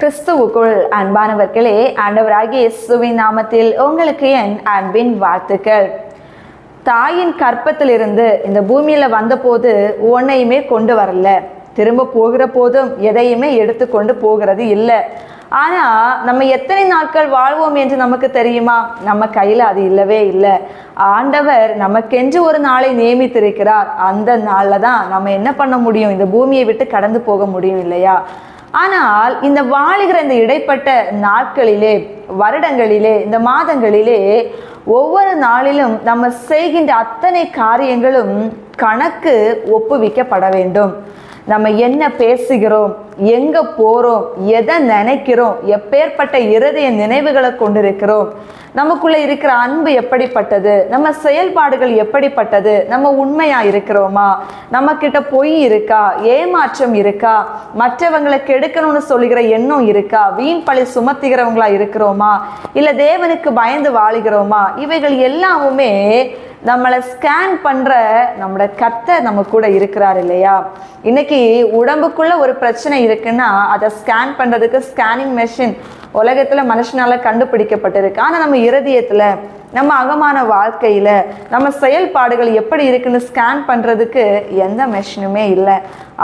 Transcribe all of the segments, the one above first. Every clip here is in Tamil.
கிறிஸ்துவுக்குள் அன்பானவர்களே ஆண்டவராகிய இயேசுவின் நாமத்தில் உங்களுக்கு என் அன்பின் வாழ்த்துக்கள். தாயின் கற்பத்திலிருந்து இந்த பூமியில் வந்தபோது ஒன்னையுமே கொண்டு வரல. திரும்ப போகிற போதும் எதையுமே எடுத்துக்கொண்டு போகிறது இல்லை. ஆனால் நம்ம எத்தனை நாட்கள் வாழ்வோம் என்று நமக்கு தெரியுமா? நம்ம கையில் அது இல்லவே இல்லை. ஆண்டவர் நமக்கென்று ஒரு நாளை நியமித்திருக்கிறார். அந்த நாளில் தான் நம்ம என்ன பண்ண முடியும்? இந்த பூமியை விட்டு கடந்து போக முடியும் இல்லையா? ஆனால் இந்த வாழுகிற இந்த இடைப்பட்ட நாட்களிலே வருடங்களிலே இந்த மாதங்களிலே ஒவ்வொரு நாளிலும் நம்ம செய்கின்ற அத்தனை காரியங்களும் கணக்கு ஒப்புவிக்கப்பட வேண்டும். நம்ம என்ன பேசுகிறோம் எங்க போறோம் எதை நினைக்கிறோம் எப்பேற்பட்ட இருதய நினைவுகளை கொண்டிருக்கிறோம் நமக்குள்ள இருக்கிற அன்பு எப்படிப்பட்டது நம்ம செயல்பாடுகள் எப்படிப்பட்டது நம்ம உண்மையா இருக்கிறோமா நம்ம கிட்ட பொய் இருக்கா ஏமாற்றம் இருக்கா மற்றவங்களை கெடுக்கணும்னு சொல்லுகிற எண்ணம் இருக்கா வீண் பழி சுமத்துகிறவங்களா இருக்கிறோமா இல்ல தேவனுக்கு பயந்து வாழுகிறோமா இவைகள் எல்லாமுமே நம்மளை ஸ்கேன் பண்ணுற நம்மளோட கத்தை நம்ம கூட இருக்கிறார் இல்லையா? இன்னைக்கு உடம்புக்குள்ள ஒரு பிரச்சனை இருக்குன்னா அதை ஸ்கேன் பண்ணுறதுக்கு ஸ்கேனிங் மெஷின் உலகத்தில் மனுஷனால் கண்டுபிடிக்கப்பட்டிருக்கு. ஆனால் நம்ம இருதயத்துல நம்ம அகமான வாழ்க்கையில் நம்ம செயல்பாடுகள் எப்படி இருக்குன்னு ஸ்கேன் பண்ணுறதுக்கு எந்த மெஷினுமே இல்லை.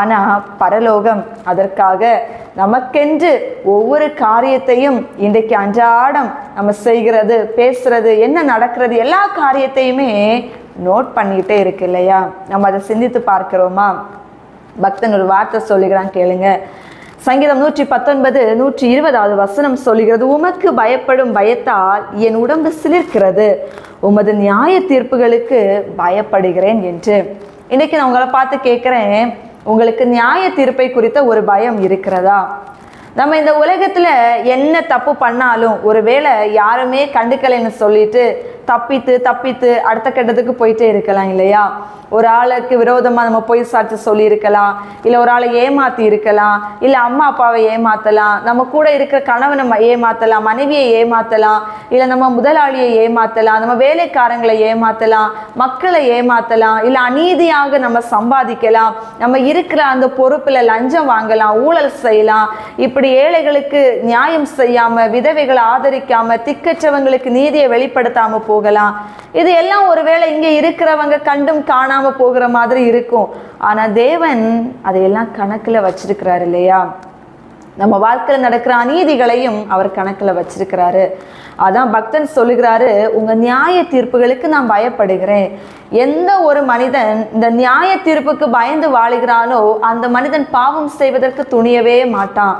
ஆனால் பரலோகம் அதற்காக நமக்கென்று ஒவ்வொரு காரியத்தையும் இன்றைக்கு அன்றாடம் நம்ம செய்கிறது பேசுறது என்ன நடக்கிறது எல்லா காரியத்தையுமே நோட் பண்ணிக்கிட்டே இருக்கு இல்லையா? நம்ம அதை சிந்தித்து பார்க்கிறோமா? பக்தன் ஒரு வார்த்தை சொல்லுகிறான் கேளுங்க. சங்கீதம் நூற்றி பத்தொன்பது நூற்றி இருபதாவது வசனம் சொல்கிறது உமக்கு பயப்படும் பயத்தால் என் உடம்பு சிலிர்க்கிறது. உமது நியாய தீர்ப்புகளுக்கு பயப்படுகிறேன் என்று. இன்னைக்கு நான் உங்களை பார்த்து கேட்குறேன் உங்களுக்கு நியாய தீர்ப்பை குறித்த ஒரு பயம் இருக்கிறதா? நம்ம இந்த உலகத்தில் என்ன தப்பு பண்ணாலும் ஒருவேளை யாருமே கண்டுக்கலைன்னு சொல்லிட்டு தப்பித்து தப்பித்து அடுத்த கட்டத்துக்கு போயிட்டே இருக்கலாம் இல்லையா? ஒரு ஆளுக்கு விரோதமாக நம்ம பொய் சாட்சி சொல்லியிருக்கலாம் இல்லை ஒரு ஆளை ஏமாற்றி இருக்கலாம் இல்லை அம்மா அப்பாவை ஏமாற்றலாம் நம்ம கூட இருக்கிற கணவனை நம்ம ஏமாற்றலாம் மனைவியை ஏமாற்றலாம் இல்லை நம்ம முதலாளியை ஏமாற்றலாம் நம்ம வேலைக்காரங்களை ஏமாற்றலாம் மக்களை ஏமாற்றலாம் இல்லை அநீதியாக நம்ம சம்பாதிக்கலாம் நம்ம இருக்கிற அந்த பொறுப்பில் லஞ்சம் வாங்கலாம் ஊழல் செய்யலாம் இப்படி ஏழைகளுக்கு நியாயம் செய்யாமல் விதவைகளை ஆதரிக்காமல் திக்கற்றவங்களுக்கு நீதியை வெளிப்படுத்தாமல் போகலாம். இது எல்லாம் ஒருவேளை இங்க இருக்கிறவங்க கண்டும் காணாம போகிற மாதிரி இருக்கும். ஆனா தேவன் அதையெல்லாம் கணக்குல வச்சிருக்கிறாரு இல்லையா? நம்ம வாழ்க்கையில் நடக்கிற அநீதிகளையும் அவர் கணக்கில் வச்சிருக்கிறாரு. அதான் பக்தன் சொல்லுகிறாரு உங்க நியாய தீர்ப்புகளுக்கு நான் பயப்படுகிறேன். எந்த ஒரு மனிதன் இந்த நியாய தீர்ப்புக்கு பயந்து வாழுகிறானோ அந்த மனிதன் பாவம் செய்வதற்கு துணியவே மாட்டான்.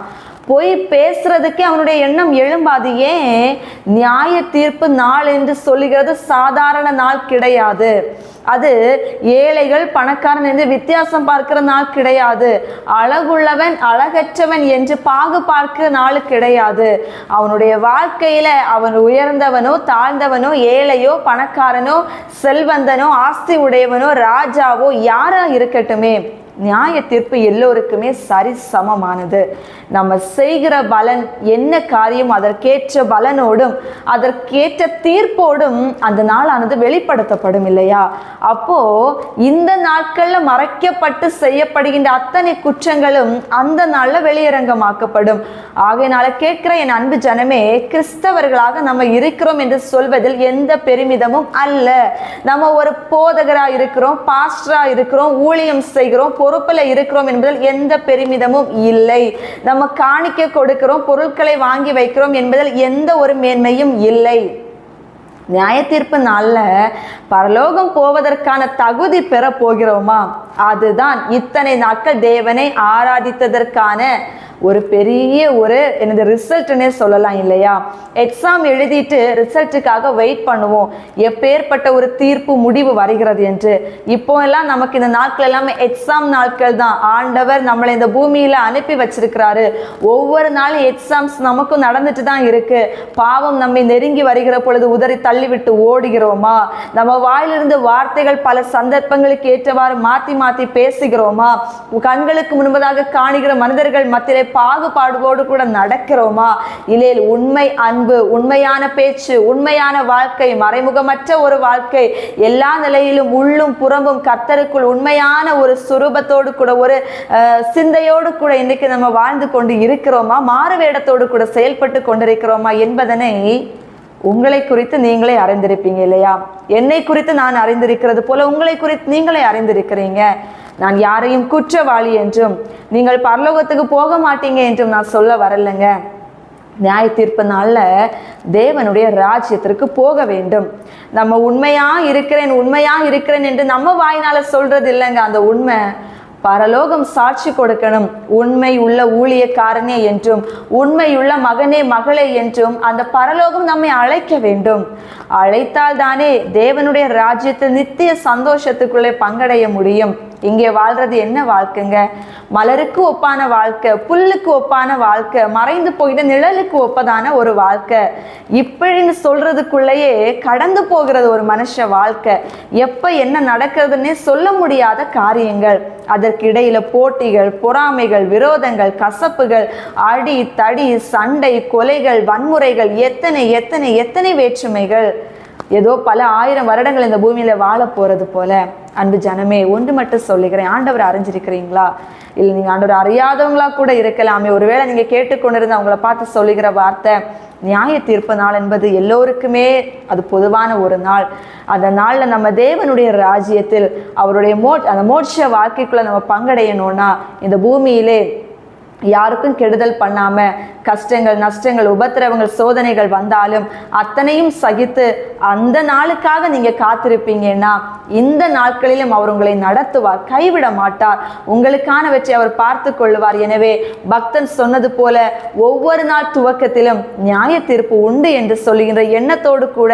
பொய் பேசுறதுக்கே அவனுடைய எண்ணம் எழும்பாது. ஏன்? நியாய தீர்ப்பு நாள் என்று சொல்லுகிறது சாதாரண நாள் கிடையாது. அது ஏழைகள் பணக்காரன் என்று வித்தியாசம் பார்க்கிற நாள் கிடையாது. அழகுள்ளவன் அழகற்றவன் என்று பாகு பார்க்கிற நாள் கிடையாது. அவனுடைய வாழ்க்கையில அவன் உயர்ந்தவனோ தாழ்ந்தவனோ ஏழையோ பணக்காரனோ செல்வந்தனோ ஆஸ்தி உடையவனோ ராஜாவோ யாரா இருக்கட்டுமே. நியாய தீர்ப்பு எல்லோருக்குமே சரி சமமானது நம்ம செய்கிற பலன் என்ன காரியம் அதற்கேற்ற பலனோடும் அதற்கேற்ற தீர்ப்போடும் அந்த நாளானது வெளிப்படுத்தப்படும் இல்லையா? அப்போ இந்த நாட்கள்ல மறைக்கப்பட்டு செய்யப்படுகின்ற அத்தனை குற்றங்களும் அந்த நாள்ல வெளியரங்கமாக்கப்படும். ஆகையினால கேட்கிற என் அன்பு ஜனமே கிறிஸ்தவர்களாக நம்ம இருக்கிறோம் என்று சொல்வதில் எந்த பெருமிதமும் அல்ல. நம்ம ஒரு போதகரா இருக்கிறோம் பாஸ்டரா இருக்கிறோம் ஊழியம் செய்கிறோம் பொறுப்புல இருக்கிறோம் என்பதில் எந்த பெருமிதமும் இல்லை. நம்ம காணிக்க கொடுக்கிறோம் பொருட்களை வாங்கி வைக்கிறோம் என்பதில் எந்த ஒரு மேன்மையும் இல்லை. நியாய தீர்ப்பு நாளில் பரலோகம் போவதற்கான தகுதி பெற போகிறோமா? அதுதான் இத்தனை நாட்கள் தேவனை ஆராதித்ததற்கான ஒரு பெரிய ஒரு எனது ரிசல்ட்னே சொல்லலாம் இல்லையா? எக்ஸாம் எழுதிட்டு ரிசல்ட்டுக்காக வெயிட் பண்ணுவோம். எப்பேற்பட்ட ஒரு தீர்ப்பு முடிவு வருகிறது என்று. இப்போ எல்லாம் நமக்கு இந்த நாட்கள் எல்லாமே எக்ஸாம் நாட்கள் தான். ஆண்டவர் நம்மளை இந்த பூமியில் அனுப்பி வச்சிருக்கிறாரு. ஒவ்வொரு நாளும் எக்ஸாம்ஸ் நமக்கும் நடந்துட்டு தான் இருக்கு. பாவம் நம்மை நெருங்கி வருகிற பொழுது உதறி தள்ளிவிட்டு ஓடுகிறோமா? நம்ம வாயிலிருந்து வார்த்தைகள் பல சந்தர்ப்பங்களுக்கு ஏற்றவாறு மாற்றி மாற்றி பேசுகிறோமா? கண்களுக்கு முன்பதாக காணுகிற மனிதர்கள் மத்தியிலே பாகுபாடுவோடு கூட நடக்கிறோமா? இல்லையில் உண்மை அன்பு உண்மையான பேச்சு உண்மையான வாழ்க்கை மறைமுகமற்ற ஒரு வாழ்க்கை. எல்லா நிலையிலும் உள்ளும் புறம்பும் கர்த்தருக்குள் உண்மையான ஒரு சுரூபத்தோடு கூட ஒரு சிந்தையோடு கூட இன்னைக்கு நம்ம வாழ்ந்து கொண்டு இருக்கிறோமா? மாறு வேடத்தோடு கூட செயல்பட்டு கொண்டிருக்கிறோமா என்பதனை உங்களை குறித்து நீங்களே அறிந்திருப்பீங்க இல்லையா? என்னை குறித்து நான் அறிந்திருக்கிறது போல உங்களை குறித்து நீங்களே அறிந்திருக்கிறீங்க. நான் யாரையும் குற்றவாளி என்றும் நீங்கள் பரலோகத்துக்கு போக மாட்டீங்க என்றும் நான் சொல்ல வரலைங்க. நியாய தீர்ப்பு நாளில் தேவனுடைய ராஜ்யத்திற்கு போக வேண்டும். நம்ம உண்மையா இருக்கிறேன் உண்மையா இருக்கிறேன் என்று நம்ம வாயினால சொல்றது இல்லைங்க. அந்த உண்மை பரலோகம் சாட்சி கொடுக்கணும். உண்மை உள்ள ஊழியக்காரனே என்றும் உண்மையுள்ள மகனே மகளே என்றும் அந்த பரலோகம் நம்மை அழைக்க வேண்டும். அழைத்தால் தானே தேவனுடைய ராஜ்யத்தில் நித்திய சந்தோஷத்துக்குள்ளே பங்கடைய முடியும். இங்கே வாழ்றது என்ன வாழ்க்கைங்க? மலருக்கு ஒப்பான வாழ்க்கை புல்லுக்கு ஒப்பான வாழ்க்கை மறைந்து போயிட்ட நிழலுக்கு ஒப்பதான ஒரு வாழ்க்கை. இப்படின்னு சொல்றதுக்குள்ளேயே கடந்து போகிறது ஒரு மனுஷ வாழ்க்கை. எப்ப என்ன நடக்கிறதுன்னே சொல்ல முடியாத காரியங்கள். அதற்கிடையில போட்டிகள் பொறாமைகள் விரோதங்கள் கசப்புகள் அடி தடி சண்டை கொலைகள் வன்முறைகள் எத்தனை எத்தனை எத்தனை வேற்றுமைகள். ஏதோ பல ஆயிரம் வருடங்கள் இந்த பூமியில வாழ போறது போல. அன்பு ஜனமே ஒன்று மட்டும் சொல்லுகிறேன். ஆண்டவர் அறிஞ்சிருக்கிறீங்களா? இல்லை நீங்கள் ஆண்டவர் அறியாதவங்களா கூட இருக்கலாமே. ஒருவேளை நீங்கள் கேட்டுக்கொண்டிருந்த அவங்கள பார்த்து சொல்லுகிற வார்த்தை நியாய தீர்ப்பு நாள் என்பது எல்லோருக்குமே அது பொதுவான ஒரு நாள். அந்த நாளில் நம்ம தேவனுடைய ராஜ்யத்தில் அவருடைய மோ அந்த மோட்ச வாழ்க்கைக்குள்ளே நம்ம பங்கடையணும்னா இந்த பூமியிலே யாருக்கும் கெடுதல் பண்ணாம கஷ்டங்கள் நஷ்டங்கள் உபத்திரவங்கள் சோதனைகள் வந்தாலும் அத்தனையும் சகித்து அந்த நாளுக்காக நீங்க காத்திருப்பீங்கன்னா இந்த நாட்களிலும் அவர் உங்களை நடத்துவார் கைவிட மாட்டார். உங்களுக்கானவற்றை அவர் பார்த்து கொள்வார் எனவே பக்தன் சொன்னது போல ஒவ்வொரு நாள் துவக்கத்திலும் நியாய தீர்ப்பு உண்டு என்று சொல்லுகின்ற எண்ணத்தோடு கூட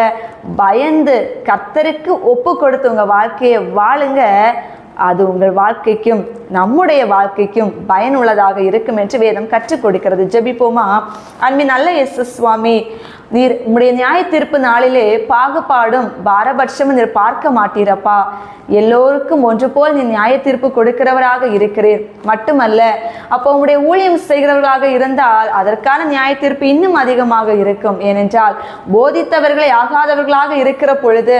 பயந்து கத்தருக்கு ஒப்பு கொடுத்து உங்க வாழ்க்கையை வாழுங்க. அது உங்கள் வாழ்க்கைக்கும் நம்முடைய வாழ்க்கைக்கும் பயனுள்ளதாக இருக்கும் என்று வேதம் கற்றுக் கொடுக்கிறது. ஜெபிப்போமா? அன்பின் நல்ல எஸ் சுவாமி நீர் உம்முடைய நியாய தீர்ப்பு நாளிலே பாகுபாடும் பாரபட்சமும் நீர் பார்க்க மாட்டீரப்பா. எல்லோருக்கும் ஒன்று போல் நீ நியாய தீர்ப்பு கொடுக்கிறவராக இருக்கிறீர். மட்டுமல்ல அப்போ உங்களுடைய ஊழியம் செய்கிறவர்களாக இருந்தால் அதற்கான நியாய தீர்ப்பு இன்னும் அதிகமாக இருக்கும். ஏனென்றால் போதித்தவர்களை ஆகாதவர்களாக இருக்கிற பொழுது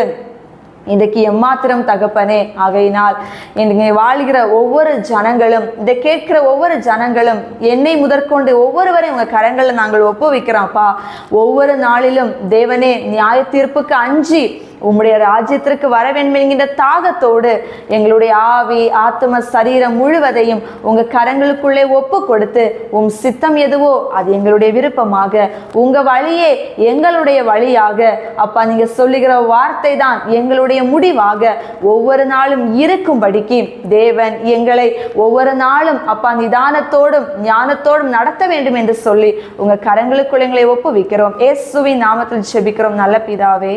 இன்றைக்கு எம்மாத்திரம் தகப்பனே ஆகையினால் இங்கே வாழ்கிற ஒவ்வொரு ஜனங்களும் இதை கேட்கிற ஒவ்வொரு ஜனங்களும் என்னை முதற்கொண்டு ஒவ்வொருவரையும் உங்கள் கரங்களில் நாங்கள் ஒப்புவிக்கிறோம்ப்பா ஒவ்வொரு நாளிலும் தேவனே நியாய தீர்ப்புக்கு அஞ்சு உம்முடைய ராஜ்யத்திற்கு வர என்கின்ற தாகத்தோடு எங்களுடைய ஆவி ஆத்ம சரீரம் முழுவதையும் உங்க கரங்களுக்குள்ளே ஒப்பு கொடுத்து உம் சித்தம் எதுவோ அது எங்களுடைய விருப்பமாக உங்க வழியே எங்களுடைய வழியாக. அப்பா நீங்க சொல்லுகிற வார்த்தை தான் எங்களுடைய முடிவாக. ஒவ்வொரு நாளும் இருக்கும்படிக்கு தேவன் எங்களை ஒவ்வொரு நாளும் அப்பா நிதானத்தோடும் ஞானத்தோடும் நடத்த வேண்டும் என்று சொல்லி உங்க கரங்களுக்குள்ளே எங்களை ஒப்புவிக்கிறோம். ஏசுவின் நாமத்தில் ஜெபிக்கிறோம். நல்ல பிதாவே.